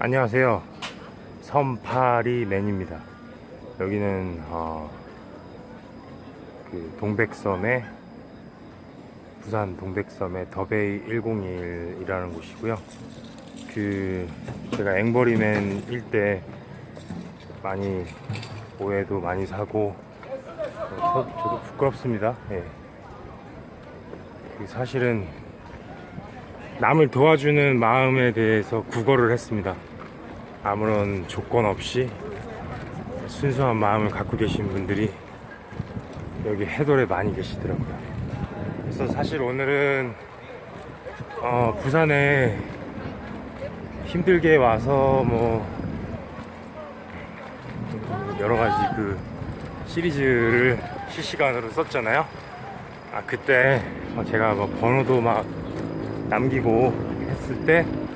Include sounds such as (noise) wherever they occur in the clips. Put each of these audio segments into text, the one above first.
안녕하세요. 섬파리맨입니다. 여기는 어, 그 동백섬의 부산 동백섬의 더베이 101이라는 곳이고요. 그 제가 앵버리맨 일때 많이 오해도 많이 사고 어, 저, 저도 부끄럽습니다. 예. 그 사실은 남을 도와주는 마음에 대해서 국어를 했습니다. 아무런 조건 없이 순수한 마음을 갖고 계신 분들이 여기 해돌에 많이 계시더라고요. 그래서 사실 오늘은 어, 부산에 힘들게 와서 뭐 여러 가지 그 시리즈를 실시간으로 썼잖아요. 아 그때 어, 제가 뭐 번호도 막 남기고 했을 때그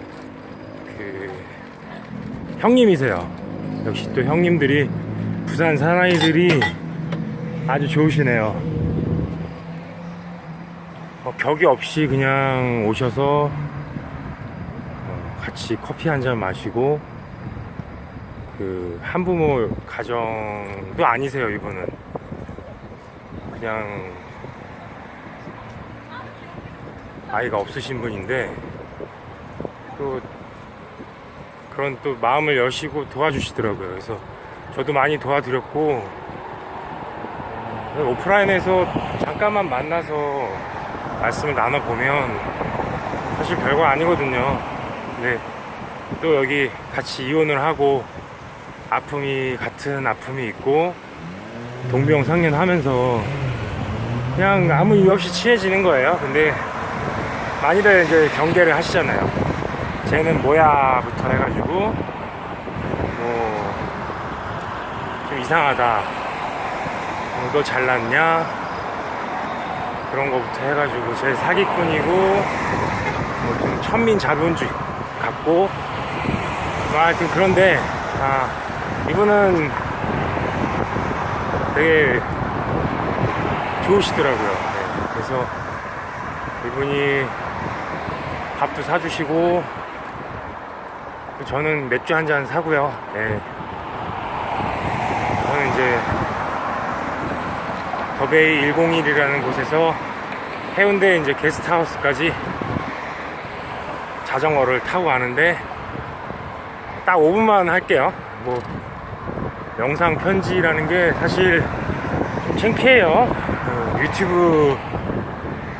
형님이세요. 역시 또 형님들이 부산 사나이들이 아주 좋으시네요. 어, 격이 없이 그냥 오셔서 어, 같이 커피 한 잔 마시고 그 한부모 가정도 아니세요 이분은 그냥 아이가 없으신 분인데 또 그런 또 마음을 여시고 도와주시더라고요. 그래서 저도 많이 도와드렸고 어, 오프라인에서 잠깐만 만나서 말씀을 나눠보면 사실 별거 아니거든요. 근데 또 여기 같이 이혼을 하고 아픔이 같은 아픔이 있고 동병상련하면서 그냥 아무 이유 없이 친해지는 거예요. 근데 많이들 이제 경계를 하시잖아요. 쟤는 뭐야부터 해가지고 뭐 좀 이상하다. 어, 너 잘났냐? 그런 거부터 해가지고 제 사기꾼이고 뭐 좀 천민 자본주의 같고 뭐 하여튼 그런데 아 이분은 되게 좋으시더라고요. 네, 그래서 이분이 밥도 사주시고 저는 맥주 한 잔 사고요. 예. 저는 이제 더베이 101이라는 곳에서 해운대 이제 게스트하우스까지 자전거를 타고 가는데 딱 5분만 할게요. 뭐 영상 편지라는 게 사실 좀 창피해요. 그 유튜브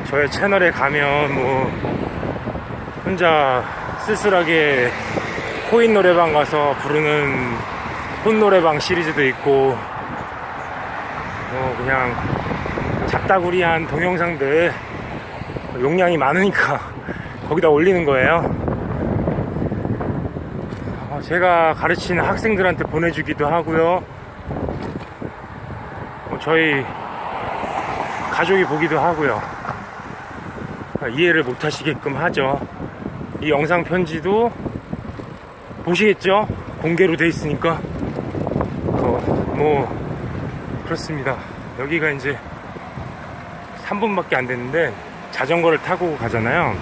저의 채널에 가면 뭐 혼자 쓸쓸하게 코인 노래방 가서 부르는 혼 노래방 시리즈도 있고 뭐 그냥 잡다구리한 동영상들 용량이 많으니까 (laughs) 거기다 올리는 거예요. 어, 제가 가르치는 학생들한테 보내주기도 하고요. 뭐 저희 가족이 보기도 하고요. 이해를 못 하시게끔 하죠. 이 영상 편지도 보시겠죠? 공개로 돼 있으니까. 어, 뭐, 그렇습니다. 여기가 이제 3분밖에 안 됐는데 자전거를 타고 가잖아요.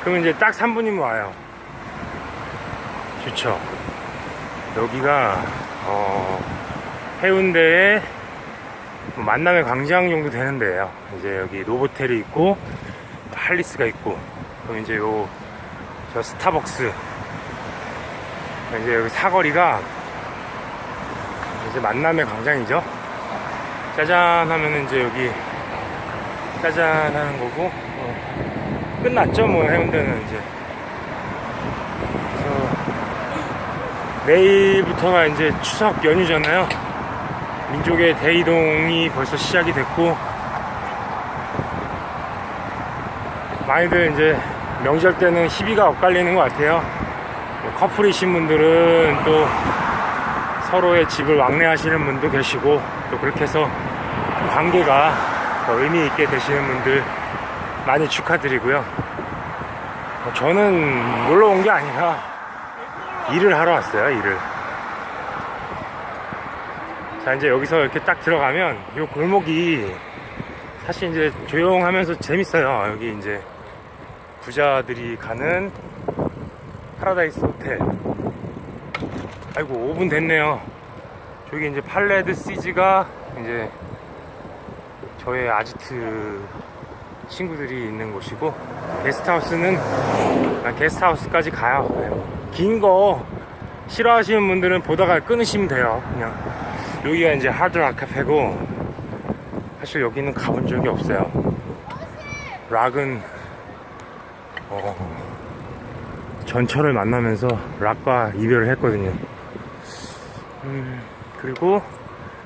그러면 이제 딱 3분이면 와요. 좋죠. 여기가, 어, 해운대에 뭐 만남의 광장 정도 되는 데예요. 이제 여기 노보텔이 있고 할리스가 있고 그럼 이제 요 저 스타벅스 이제 여기 사거리가 이제 만남의 광장이죠. 짜잔 하면은 이제 여기 짜잔 하는 거고 어, 끝났죠 뭐 해운대는 이제 그래서 내일부터가 이제 추석 연휴잖아요. 민족의 대이동이 벌써 시작이 됐고 많이들 이제 명절 때는 희비가 엇갈리는 것 같아요. 뭐 커플이신 분들은 또 서로의 집을 왕래하시는 분도 계시고 또 그렇게 해서 관계가 더 의미 있게 되시는 분들 많이 축하드리고요. 뭐 저는 놀러 온 게 아니라 일을 하러 왔어요, 일을. 자, 이제 여기서 이렇게 딱 들어가면 이 골목이 사실 이제 조용하면서 재밌어요. 여기 이제 부자들이 가는 파라다이스 호텔. 아이고 5분 됐네요. 저기 이제 팔레드 시즈가 이제 저의 아지트 친구들이 있는 곳이고 게스트하우스는 아, 게스트하우스까지 가요. 긴 거 싫어하시는 분들은 보다가 끊으시면 돼요. 그냥 여기가 이제 하드락 카페고 사실 여기는 가본 적이 없어요. 락은 어, 전철을 만나면서 락과 이별을 했거든요. 음, 그리고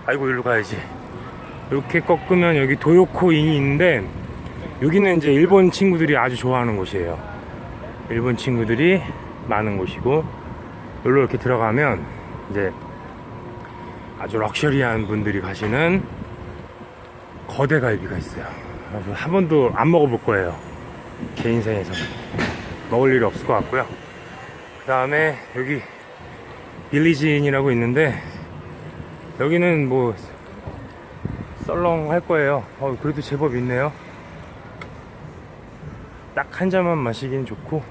아이고 일로 가야지. 이렇게 꺾으면 여기 도요코인이 있는데 여기는 이제 일본 친구들이 아주 좋아하는 곳이에요. 일본 친구들이 많은 곳이고 여기로 이렇게 들어가면 이제 아주 럭셔리한 분들이 가시는 거대 갈비가 있어요. 한 번도 안 먹어볼 거예요. 제 인생에서 먹을 일이 없을 것 같고요. 그 다음에 여기 빌리진이라고 있는데 여기는 뭐 썰렁 할 거예요. 어, 그래도 제법 있네요. 딱 한 잔만 마시기는 좋고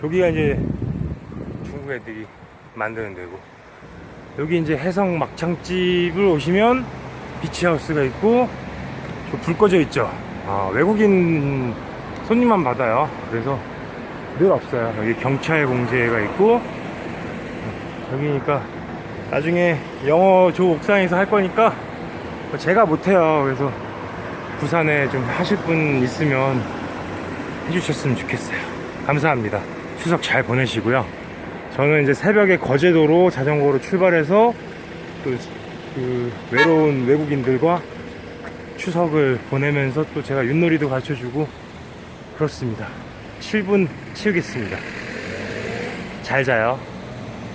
저기가 이제 중국 애들이 만드는 데고 여기 이제 해성 막창집을 오시면 비치하우스가 있고 저불 꺼져 있죠. 아, 외국인 손님만 받아요. 그래서 늘 없어요. 여기 경찰 공제가 있고 여기니까 나중에 영어 저 옥상에서 할 거니까 뭐 제가 못해요. 그래서 부산에 좀 하실 분 있으면 해주셨으면 좋겠어요. 감사합니다. 추석 잘 보내시고요. 저는 이제 새벽에 거제도로 자전거로 출발해서 또 그 외로운 외국인들과 추석을 보내면서 또 제가 윷놀이도 가르쳐 주고 그렇습니다. 7분 치우겠습니다. 잘 자요.